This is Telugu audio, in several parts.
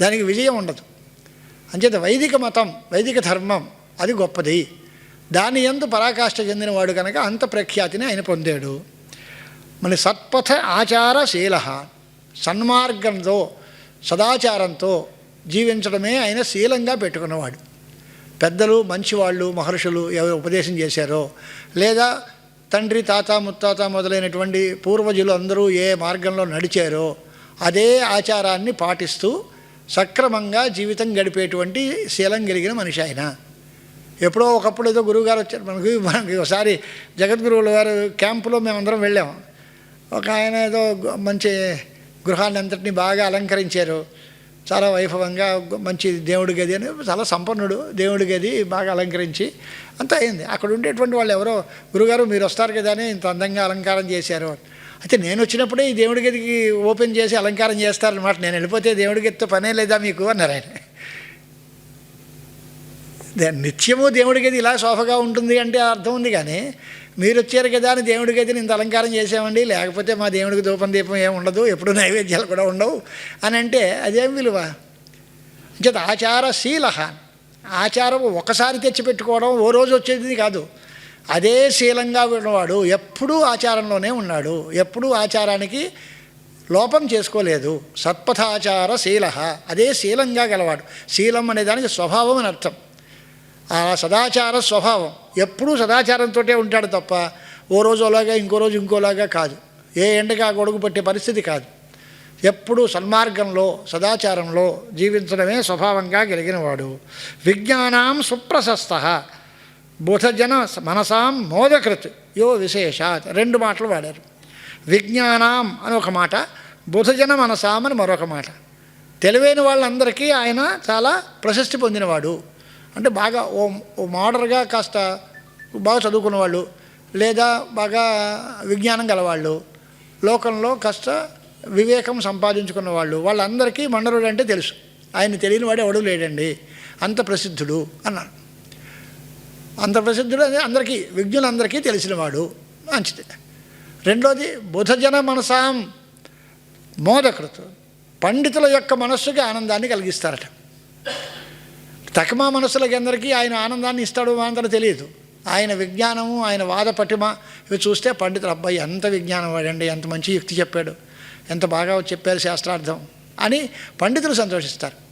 దానికి విజయం ఉండదు. అంచేత వైదిక మతం వైదిక ధర్మం అది గొప్పది. దాని ఎందు పరాకాష్ఠ చెందినవాడు కనుక అంత ప్రఖ్యాతిని ఆయన పొందాడు. మన సత్పథ ఆచారశీల సన్మార్గంతో సదాచారంతో జీవించడమే ఆయన శీలంగా పెట్టుకున్నవాడు. పెద్దలు మంచివాళ్ళు మహర్షులు ఎవరు ఉపదేశం చేశారో లేదా తండ్రి తాత ముత్తాత మొదలైనటువంటి పూర్వజులు అందరూ ఏ మార్గంలో నడిచారో అదే ఆచారాన్ని పాటిస్తూ సక్రమంగా జీవితం గడిపేటువంటి శీలం కలిగిన మనిషి ఆయన. ఎప్పుడో ఒకప్పుడు ఏదో గురువుగారు వచ్చారు. మనకు మనకి ఒకసారి జగద్గురువుల గారు క్యాంపులో మేమందరం వెళ్ళాం. ఒక ఆయన ఏదో మంచి గృహాన్ని అంతటిని బాగా అలంకరించారు. చాలా వైభవంగా మంచి దేవుడి గది అని చాలా సంపన్నుడు దేవుడి గది బాగా అలంకరించి అంతా అయింది. అక్కడ ఉండేటువంటి వాళ్ళు ఎవరో గురుగారు మీరు వస్తారు కదా అని ఇంత అందంగా అలంకారం చేశారు. అయితే నేను వచ్చినప్పుడే ఈ దేవుడి గదికి ఓపెన్ చేసి అలంకారం చేస్తారనమాట నేను వెళ్ళిపోతే దేవుడి గదితో పనే లేదా మీకు? అన్నారు ఆయన. నిత్యము దేవుడి గది ఇలా సోఫగా ఉంటుంది అంటే అర్థం ఉంది కానీ మీరు వచ్చారు కదా అని దేవుడి గదిని ఇంత అలంకారం చేసామండి లేకపోతే మా దేవుడికి దూపం దీపం ఏమి ఉండదు ఎప్పుడు నైవేద్యాలు కూడా ఉండవు అని అంటే అదేం విలువ? అంచేత ఆచారశీల ఆచారం ఒకసారి తెచ్చిపెట్టుకోవడం ఓ రోజు వచ్చేది కాదు. అదే శీలంగా ఉన్నవాడు ఎప్పుడూ ఆచారంలోనే ఉన్నాడు. ఎప్పుడూ ఆచారానికి లోపం చేసుకోలేదు. సత్పథాచార శీల అదే శీలంగా గలవాడు. శీలం అనే దానికి స్వభావం అని అర్థం. ఆ సదాచార స్వభావం. ఎప్పుడూ సదాచారంతో ఉంటాడు తప్ప ఓ రోజు అలాగా ఇంకో రోజు ఇంకోలాగా కాదు. ఏ ఎండగా గొడుగు పట్టే పరిస్థితి కాదు. ఎప్పుడూ సన్మార్గంలో సదాచారంలో జీవించడమే స్వభావంగా కలిగినవాడు. విజ్ఞానం సుప్రశస్త. బుధజన మనసాం మోదకృత్. యో విశేషాత్. రెండు మాటలు వాడారు. విజ్ఞానం అని ఒక మాట బుధజన మనసాం అని మరొక మాట. తెలివైన వాళ్ళందరికీ ఆయన చాలా ప్రశస్తి పొందినవాడు. అంటే బాగా ఓ ఓ మోడర్గా కాస్త బాగా చదువుకున్నవాళ్ళు లేదా బాగా విజ్ఞానం గలవాళ్ళు లోకంలో కాస్త వివేకం సంపాదించుకున్న వాళ్ళు వాళ్ళందరికీ మండరుడు అంటే తెలుసు. ఆయన తెలియని వాడు ఎవడూ లేడండి. అంత ప్రసిద్ధుడు అన్నాడు అంత ప్రసిద్ధుడు అదే అందరికీ విజ్ఞులందరికీ తెలిసినవాడు. మంచిది. రెండోది బుధజన మనసాం మోదకృతు. పండితుల యొక్క మనస్సుకి ఆనందాన్ని కలిగిస్తారట. తకమా మనసులకి అందరికీ ఆయన ఆనందాన్ని ఇస్తాడు మాత్రం తెలియదు. ఆయన విజ్ఞానము ఆయన వాద పటిమ ఇవి చూస్తే పండితులు అబ్బాయి ఎంత విజ్ఞానం వాడండి ఎంత మంచి యుక్తి చెప్పాడు ఎంత బాగా చెప్పారు శాస్త్రార్థం అని పండితులు సంతోషిస్తారు.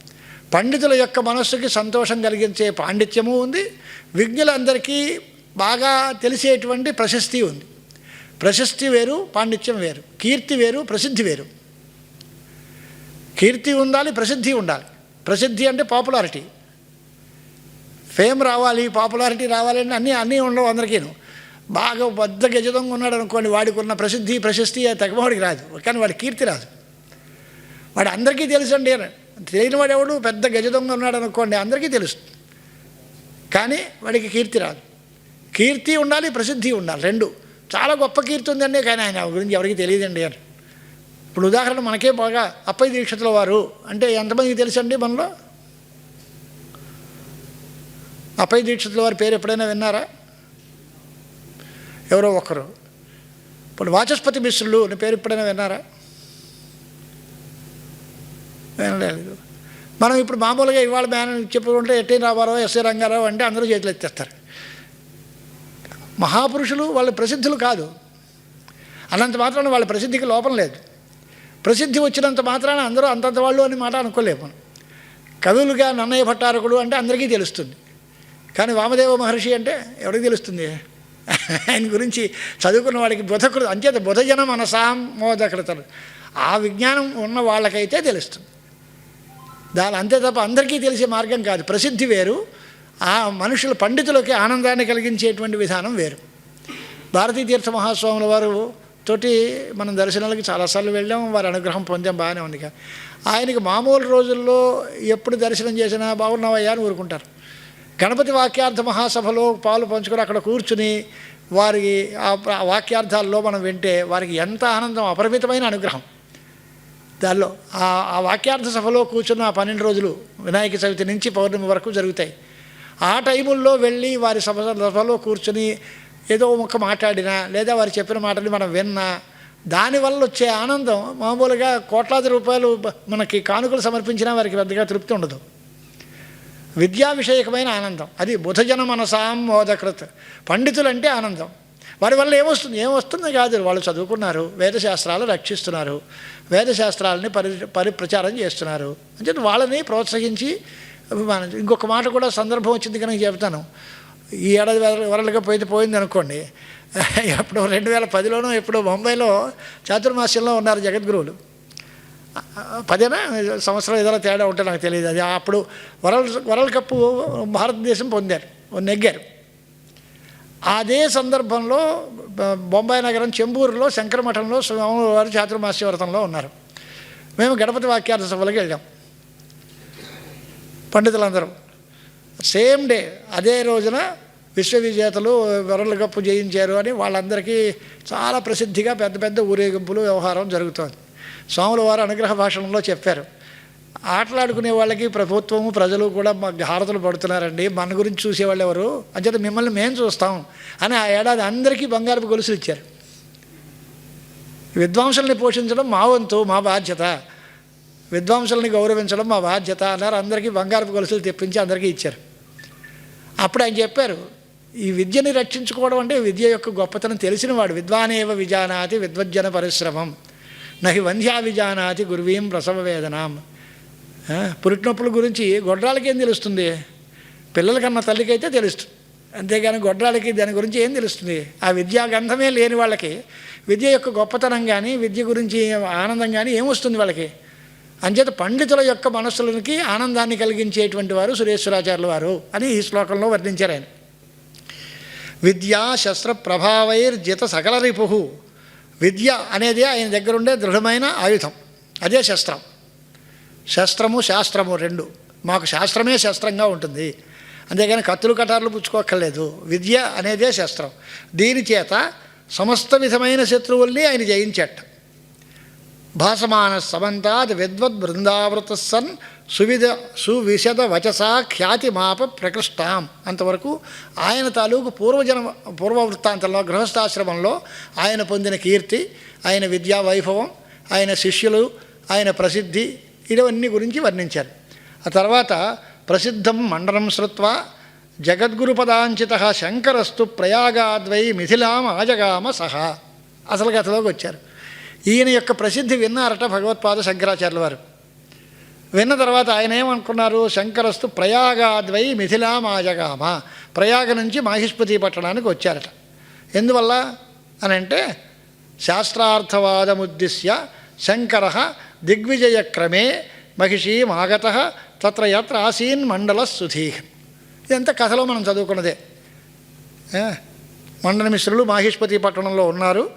పండితుల యొక్క మనస్సుకి సంతోషం కలిగించే పాండిత్యము ఉంది. విజ్ఞులందరికీ బాగా తెలిసేటువంటి ప్రశస్తి ఉంది. ప్రశస్తి వేరు పాండిత్యం వేరు. కీర్తి వేరు ప్రసిద్ధి వేరు. కీర్తి ఉండాలి ప్రసిద్ధి ఉండాలి. ప్రసిద్ధి అంటే పాపులారిటీ. ఫేమ్ రావాలి పాపులారిటీ రావాలి అని అన్నీ అన్నీ ఉండవు అందరికీను. బాగా పెద్ద గజదంగా ఉన్నాడు అనుకోండి వాడికి ఉన్న ప్రసిద్ధి ప్రశస్తి తగ్గవాడికి రాదు. కానీ వాడి కీర్తి రాదు. వాడు అందరికీ తెలుసండి అని. తెలియని వాడు ఎవడు? పెద్ద గజదొంగ ఉన్నాడు అనుకోండి అందరికీ తెలుసు. కానీ వాడికి కీర్తి రాదు. కీర్తి ఉండాలి ప్రసిద్ధి ఉండాలి రెండు. చాలా గొప్ప కీర్తి ఉందండి కానీ ఆయన గురించి ఎవరికి తెలియదండి అని. ఇప్పుడు ఉదాహరణ మనకే బాగా అప్పయ్య దీక్షతుల వారు. అంటే ఎంతమందికి తెలుసండి మనలో? అప్పయ్య దీక్షితుల వారి పేరు ఎప్పుడైనా విన్నారా? ఎవరో ఒకరు. ఇప్పుడు వాచస్పతి మిశ్రులు అని పేరు ఎప్పుడైనా విన్నారా? వినలేదు మనం ఇప్పుడు మామూలుగా ఇవాళ బ్యానర్ చెప్పుకుంటే ఎట్టి రామారావు ఎస్ఏ రంగారావు అంటే అందరూ చేతులు ఎత్తేస్తారు. మహాపురుషులు వాళ్ళ ప్రసిద్ధులు కాదు. అన్నంత మాత్రాన వాళ్ళ ప్రసిద్ధికి లోపం లేదు. ప్రసిద్ధి వచ్చినంత మాత్రాన అందరూ అంతంత వాళ్ళు అని మాట అనుకోలేము కవులుగా నన్నయ్య భట్టారకుడు అంటే అందరికీ తెలుస్తుంది. కానీ వామదేవ మహర్షి అంటే ఎవరికి తెలుస్తుంది? ఆయన గురించి చదువుకున్న వాడికి బుధకృత అంచేత బుధజన మనసాం మోదకృతలు ఆ విజ్ఞానం ఉన్న వాళ్ళకైతే తెలుస్తుంది. దాని అంతే తప్ప అందరికీ తెలిసే మార్గం కాదు. ప్రసిద్ధి వేరు. ఆ మనుషుల పండితులకి ఆనందాన్ని కలిగించేటువంటి విధానం వేరు. భారతీ తీర్థ మహాస్వాముల వారు తోటి మనం దర్శనాలకి చాలాసార్లు వెళ్ళాం వారి అనుగ్రహం పొందాం బాగానే ఉంది కానీ ఆయనకి మామూలు రోజుల్లో ఎప్పుడు దర్శనం చేసినా బాగున్నావయ్యా అని ఊరుకుంటారు. గణపతి వాక్యార్థ మహాసభలో పాలు పంచుకొని అక్కడ కూర్చుని వారి ఆ వాక్యార్థాల్లో మనం వింటే వారికి ఎంత ఆనందం అపరిమితమైన అనుగ్రహం. దానిలో ఆ వాక్యార్థ సభలో కూర్చున్న ఆ పన్నెండు రోజులు వినాయక చవితి నుంచి పౌర్ణమి వరకు జరుగుతాయి. ఆ టైముల్లో వెళ్ళి వారి సభ సభలో కూర్చుని ఏదో ఒక మాట్లాడినా లేదా వారు చెప్పిన మాటని మనం విన్నా దానివల్ల వచ్చే ఆనందం మామూలుగా కోట్లాది రూపాయలు మనకి కానుకలు సమర్పించినా వారికి పెద్దగా తృప్తి ఉండదు. విద్యా విషయకమైన ఆనందం. అది బుధజన మనసాం మోదకృత్. పండితులంటే ఆనందం. వారి వల్ల ఏమొస్తుంది? ఏమొస్తుంది కాదు వాళ్ళు చదువుకున్నారు వేదశాస్త్రాలు రక్షిస్తున్నారు వేదశాస్త్రాలని పరి పరిప్రచారం చేస్తున్నారు. అని చెప్పి వాళ్ళని ప్రోత్సహించి అభిమానం ఇంకొక మాట కూడా సందర్భం వచ్చింది కనుక చెప్తాను. ఈ ఏడాది వరలుగా పోయితే పోయింది అనుకోండి ఎప్పుడు రెండు వేల పదిలోనో ఎప్పుడో ముంబైలో చాతుర్మాస్యంలో ఉన్నారు జగద్గురువులు. పదేనా? సంవత్సరం ఏదైనా తేడా ఉంటే నాకు తెలియదు. అది అప్పుడు వరల్డ్ వరల్డ్ కప్ భారతదేశం పొందారు నెగ్గారు. అదే సందర్భంలో బొంబాయి నగరం చెంబూరులో శంకరమఠంలో స్వామివారు చాతుర్మాస్య వ్రతంలో ఉన్నారు. మేము గణపతి వాక్యార్థ సభలకు వెళ్ళాం. పండితులందరూ. సేమ్ డే అదే రోజున విశ్వవిజేతలు వరల్డ్ కప్ జయించారు అని వాళ్ళందరికీ చాలా ప్రసిద్ధిగా పెద్ద పెద్ద ఊరేగింపులు వ్యవహారం జరుగుతోంది. స్వాముల వారు అనుగ్రహ భాషణంలో చెప్పారు. ఆటలాడుకునే వాళ్ళకి ప్రభుత్వము ప్రజలు కూడా మాకు హారతులు పడుతున్నారండి. మన గురించి చూసేవాళ్ళు ఎవరు? అంచేత మిమ్మల్ని మేము చూస్తాం అని ఆ ఏడాది అందరికీ బంగారపు గొలుసులు ఇచ్చారు. విద్వాంసుల్ని పోషించడం మా వంతు మా బాధ్యత. విద్వాంసుల్ని గౌరవించడం మా బాధ్యత అన్నారు. అందరికీ బంగారపు గొలుసులు తెప్పించి అందరికీ ఇచ్చారు. అప్పుడు ఆయన చెప్పారు ఈ విద్యని రక్షించుకోవడం అంటే విద్య యొక్క గొప్పతనం తెలిసినవాడు విద్వానేవ విజానాతి విద్వజ్జన పరిశ్రమం. నహి వంధ్యా విజానాతి గురువీం ప్రసవ వేదనాం. పురిటినొప్పుల గురించి గొడ్రాలకి ఏం తెలుస్తుంది? పిల్లలకన్నా తల్లికైతే తెలుస్తుంది. అంతేగాని గొడ్రాలకి దాని గురించి ఏం తెలుస్తుంది? ఆ విద్యా గంధమే లేని వాళ్ళకి విద్య యొక్క గొప్పతనం కానీ విద్య గురించి ఆనందం కానీ ఏమొస్తుంది వాళ్ళకి? అంచేత పండితుల యొక్క మనస్సులకి ఆనందాన్ని కలిగించేటువంటి వారు సురేశ్వరాచార్యుల వారు అని ఈ శ్లోకంలో వర్ణించారు ఆయన. విద్యా శస్త్ర ప్రభావైర్జిత సకల రిపు విద్య అనేది ఆయన దగ్గరుండే దృఢమైన ఆయుధం. అదే శస్త్రం. శస్త్రము శాస్త్రము రెండు. మాకు శాస్త్రమే శస్త్రంగా ఉంటుంది. అంతేగాని కత్తులు కటార్లు పుచ్చుకోక్కర్లేదు. విద్య అనేదే శస్త్రం. దీని చేత సమస్త విధమైన శత్రువుల్ని ఆయన జయించట భాసమాన సమంతాద్ విద్వద్ బృందావృత సన్ సువిధ సువిశద వచసా ఖ్యాతి మాప ప్రకృష్టాం అంతవరకు ఆయన తాలూకు పూర్వజన పూర్వ వృత్తాంతంలో గృహస్థాశ్రమంలో ఆయన పొందిన కీర్తి ఆయన విద్యా వైభవం ఆయన శిష్యులు ఆయన ప్రసిద్ధి ఇవన్నీ గురించి వర్ణించారు. ఆ తర్వాత ప్రసిద్ధం మండలం శ్రుత్వా జగద్గురుపదాంచిత శంకరస్తు ప్రయాగాద్వై మిథిలాం ఆజగామ సహా. అసలు కథలోకి వచ్చారు. ఈయన యొక్క ప్రసిద్ధి విన్నారట భగవత్పాద శంకరాచార్యుల వారు. విన్న తర్వాత ఆయన ఏమనుకున్నారు? శంకరస్తు ప్రయాగాద్వై మిథిలామాజగామ ప్రయాగ నుంచి మాహిష్పతి పట్టణానికి వచ్చారట. ఎందువల్ల? అని అంటే శాస్త్రార్థవాదముద్దిశ్య శంకర దిగ్విజయక్రమే మహిషీమాగత తత్ర యత్ర ఆసీన్ మండల సుధీహ్ ఇదంతా కథలో మనం చదువుకున్నదే. మండలమిశ్రులు మిశ్రులు మాహిష్పతి పట్టణంలో ఉన్నారు.